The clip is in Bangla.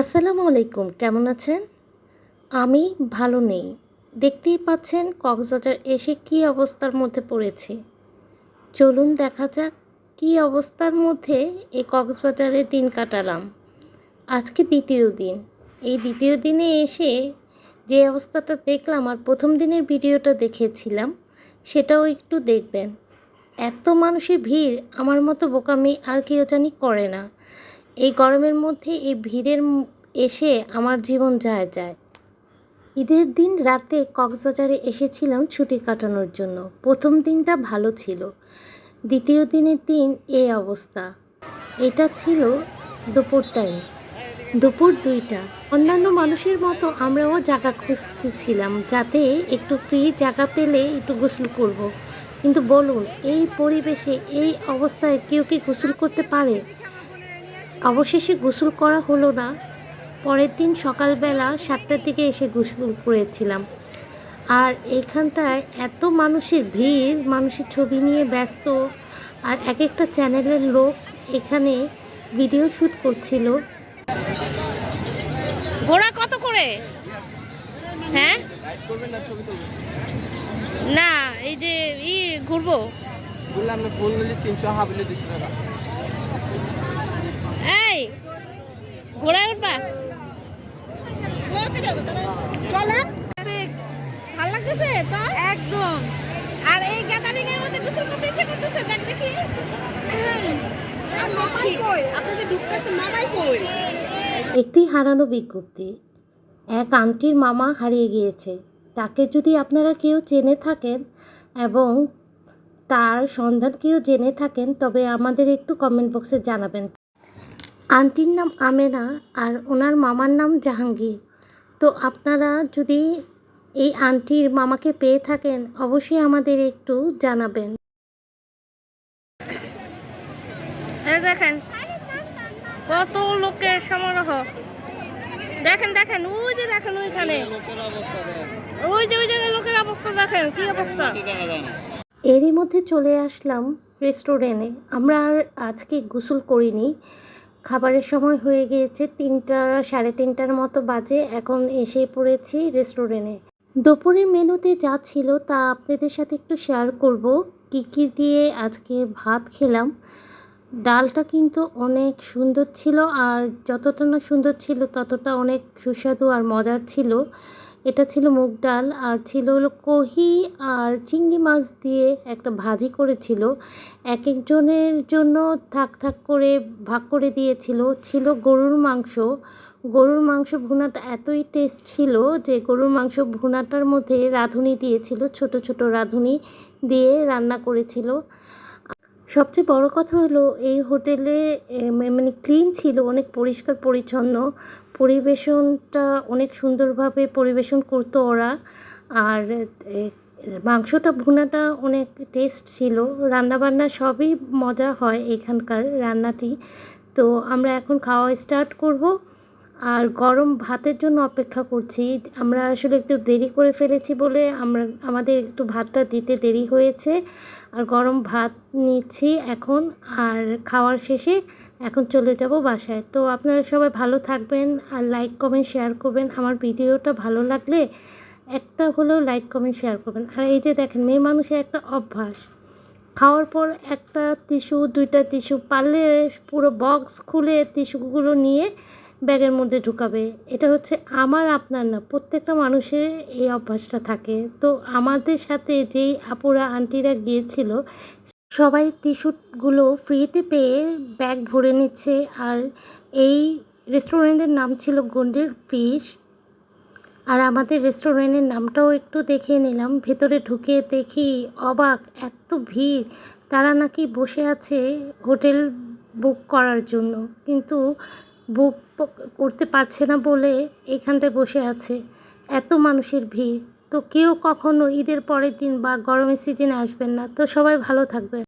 আসসালামু আলাইকুম, কেমন আছেন? আমি ভালো নেই। দেখতেই পাচ্ছেন কক্সবাজার এসে কী অবস্থার মধ্যে পড়েছি। চলুন দেখা যাক কী অবস্থার মধ্যে এই কক্সবাজারে দিন কাটালাম। আজকে দ্বিতীয় দিন। এই দ্বিতীয় দিনে এসে যে অবস্থাটা দেখলাম আর প্রথম দিনের ভিডিওটা দেখেছিলাম, সেটাও একটু দেখবেন। এত মানুষের ভিড়, আমার মতো বোকামি আর কেউ জানি করে না। এই গরমের মধ্যে এই ভিড়ের এসে আমার জীবন যায় যায়। ঈদের দিন রাতে কক্সবাজারে এসেছিলাম ছুটি কাটানোর জন্য। প্রথম দিনটা ভালো ছিল। দ্বিতীয় দিনের দিন এই অবস্থা। এটা ছিল দুপুর টাইম দুপুর দুইটা। অন্যান্য মানুষের মতো আমরাও জায়গা খুঁজতেছিলাম যাতে একটু ফ্রি জায়গা পেলে একটু গোসল করব। কিন্তু বলুন, এই পরিবেশে এই অবস্থায় কেউ কি গোসল করতে পারে? অবশেষে গোসল করা হলো না। পরের দিন সকালবেলা সাতটার দিকে এসে গোসল করেছিলাম। আর এখানটায় এত মানুষের ভিড় মানুষের ছবি নিয়ে ব্যস্ত আর এক একটা চ্যানেলের লোক এখানে ভিডিও শ্যুট করছিল। ঘোড়া কত করে? হ্যাঁ? না এই যে ই ঘুরবো। বললাম ফুল নিলে তিনশো হাফ নিলে দুশো টাকা এই ঘোড়ায় উঠবা চলেন ভালো লাগতেছে তো একদম আর এই গ্যাদারিং এর মধ্যে গোসল করতে ইচ্ছে করতেছে দেখ দেখি আপনাদের ঢুকতেছে মামাই কই একটি হারানো বিজ্ঞপ্তি। এক আন্টির মামা হারিয়ে গিয়েছে। তাকে যদি আপনারা কেউ চেনে থাকেন এবং তার সন্ধান কেউ জেনে থাকেন তবে আমাদের একটু কমেন্ট বক্সে জানাবেন। আন্টির নাম আমেনা আর ওনার মামার নাম জাহাঙ্গীর। তো আপনারা যদি এই আন্টির মামাকে পেয়ে থাকেন অবশ্যই আমাদের একটু জানাবেন। দেখেন কত লোকের সমারোহ। দেখেন দেখেন ওই যে দেখেন ওইখানে। ওই যে ওই জায়গায় লোকের অবস্থা দেখেন কি অবস্থা? এরই মধ্যে চলে আসলাম রেস্টুরেন্টে। আমরা আর আজকে গোসল করিনি। খাবারের সময় হয়ে গিয়েছে তিনটা সাড়ে তিনটার মতো বাজে। এখন এসে পড়েছি রেস্টুরেন্টে। দুপুরের মেনুতে যা ছিল তা আপনাদের সাথে একটু শেয়ার করব। কী কী দিয়ে আজকে ভাত খেলাম। ডালটা কিন্তু অনেক সুন্দর ছিল আর যতটা না সুন্দর ছিল ততটা অনেক সুস্বাদু আর মজার ছিল। এটা ছিল মুগ ডাল আর ছিল হলো কহি আর চিংড়ি মাছ দিয়ে একটা ভাজি করেছিল। এক একজনের জন্য থাক থাক করে ভাগ করে দিয়েছিল। ছিল গরুর মাংস। গরুর মাংস ভুনাটা এতই টেস্ট ছিল যে গরুর মাংস ভুনাটার মধ্যে রাঁধুনি দিয়েছিল, ছোট ছোট রাঁধুনি দিয়ে রান্না করেছিল। সবচেয়ে বড় কথা হলো, এই হোটেলে মানে ক্লিন ছিল, অনেক পরিষ্কার, পরিচ্ছন্ন। পরিবেশনটা অনেক সুন্দরভাবে পরিবেশন করতো ওরা। আর মাংসটা, ভুনাটা অনেক টেস্ট ছিল। রান্নাবান্না সবই মজা হয় এখানকার রান্নাটি। তো আমরা এখন খাওয়া স্টার্ট করব। আর গরম ভাতের জন্য অপেক্ষা করছি। আমরা আসলে একটু দেরি করে ফেলেছি বলে আমরা, আমাদের একটু ভাতটা দিতে দেরি হয়েছে। আর গরম ভাত নিচ্ছি এখন আর খাওয়ার শেষে এখন চলে যাব বাসায়। তো আপনারা সবাই ভালো থাকবেন আর লাইক কমেন্ট শেয়ার করবেন। আমার ভিডিওটা ভালো লাগলে একটা হলেও লাইক কমেন্ট শেয়ার করবেন। আর এই যে দেখেন, মেয়ে মানুষের একটা অভ্যাস। খাওয়ার পর একটা টিস্যু দুইটা টিস্যু পারলে পুরো বক্স খুলে টিস্যুগুলো নিয়ে ব্যাগের মধ্যে ঢুকাবে। এটা হচ্ছে আমার, আপনার না, প্রত্যেকটা মানুষের এই অভ্যাসটা থাকে। তো আমাদের সাথে যেই আপুরা, আন্টিরা গিয়েছিল, সবাই টিস্যুগুলো ফ্রিতে পেয়ে ব্যাগ ভরে নিচ্ছে। আর এই রেস্টুরেন্টের নাম ছিল গন্ডের ফিশ। আর আমাদের রেস্টুরেন্টের নামটাও একটু দেখে নিলাম। ভেতরে ঢুকে দেখি অবাক, এত ভিড়। তারা নাকি বসে আছে হোটেল বুক করার জন্য। কিন্তু বুক করতে পারছে না বলে এইখানটায় বসে আছে। এত মানুষের ভিড়। তো কেউ কখনো ঈদের পরের দিন বা গরমের সিজনে আসবেন না। তো সবাই ভালো থাকবেন।